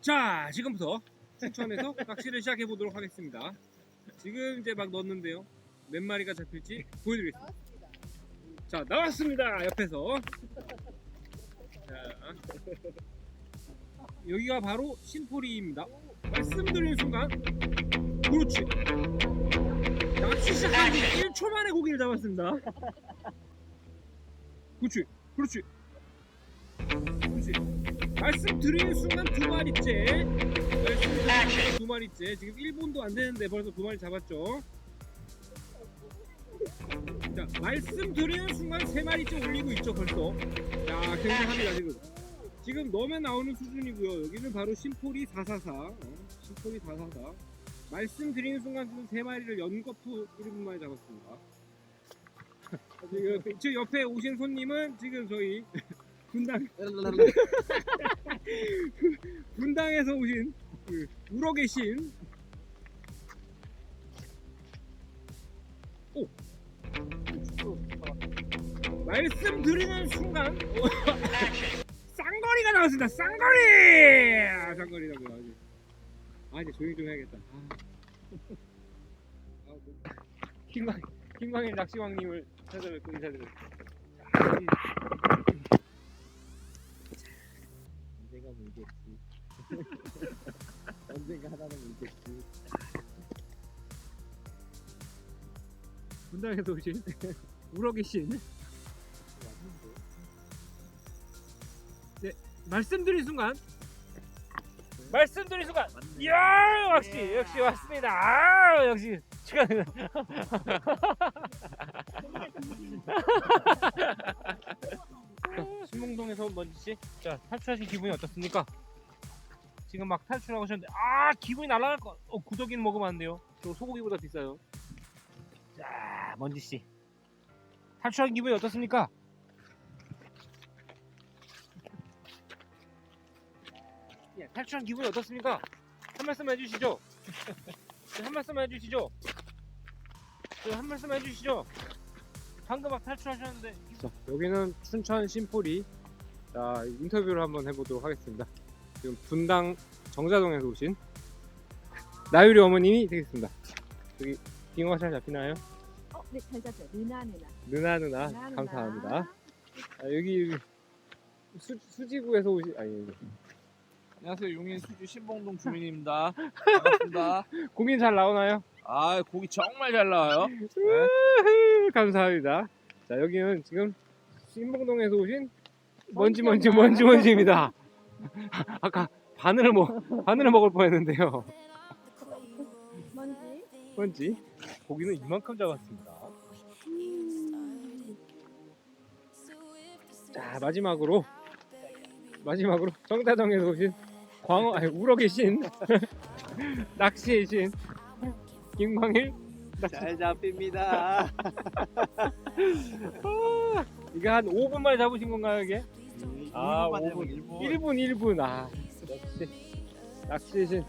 자, 지금부터 춘천에서 낚시를 시작해 보도록 하겠습니다. 지금 이제 막 넣었는데요. 몇 마리가 잡힐지 보여드리겠습니다. 자, 나왔습니다. 옆에서. 자, 여기가 바로 심포리입니다. 말씀드리는 순간, 그렇지. 낚시 시작한 지 1초 만에 고기를 잡았습니다. 그렇지, 그렇지. 그렇지. 말씀드리는 순간 두 마리째. 두 마리째. 지금 1분도 안 되는데 벌써 두 마리 잡았죠. 자, 말씀드리는 순간 세 마리째 올리고 있죠, 벌써. 야, 굉장합니다, 지금. 지금 넣으면 나오는 수준이고요. 여기는 바로 심포리 444. 어, 심포리 444. 말씀드리는 순간 지금 세 마리를 연거푸 1분 만에 잡았습니다. 지금 저 옆에 오신 손님은 지금 저희 분당 분당에서 오신 그 울어 계신. 오! 말씀 드리는 순간 쌍거리가 나왔습니다. 쌍거리! 아, 쌍거리라고요 아주. 아 이제 조용히 좀 해야겠다. 아. 아, 뭐. 김광 김광일 낚시왕님을 찾아뵙고 인사드립니다 자, 이- 언젠가 하나는 물겠지. 분당에서 오신 울어 계신. 맞는데? 말씀드린 순간. 말씀드린 순간. 이야 역시 역시 왔습니다. 아 역시. 시간 신봉동에 서 먼지 씨자 탈출하신 기분이 어떻습니까? 지금 막 탈출하고 오셨는데 아 기분이 날아갈 거 어, 구더기는 먹으면 안 돼요 저 소고기보다 비싸요 자 먼지 씨 탈출한 기분이 어떻습니까? 예, 탈출한 기분이 어떻습니까? 한 말씀 해주시죠. 네, 한 말씀 해주시죠. 네, 한 말씀 해주시죠. 방금 막 탈출하셨는데. 자, 여기는 춘천 심포리. 자, 인터뷰를 한번 해보도록 하겠습니다. 지금 분당 정자동에서 오신 나유리 어머님이 되겠습니다. 여기 빙어 잘 잡히나요? 어, 네, 잘 잡죠. 누나 누나. 누나 누나 누나, 누나. 감사합니다. 아, 여기 수, 수지구에서 오신 아니 여기. 안녕하세요. 용인 수주 신봉동 주민입니다. 반갑습니다. 고민 잘 나오나요? 아 고기 정말 잘 나와요. 우후, 감사합니다. 자 여기는 지금 신봉동에서 오신 먼지 먼지 먼지 먼지입니다. 아까 바늘을 먹 바늘을 먹을 뻔했는데요. 뭔지? 먼지 고기는 이만큼 잡았습니다. 자 마지막으로 마지막으로 정다정에서 오신 광어 아니 울어 계신 낚시의 신 김광일 잘 잡힙니다. 이게 한 5분 만에 잡으신 건가요 이게? 아, 1분 5분. 1분. 1분 1분 아 역시 낚시의 신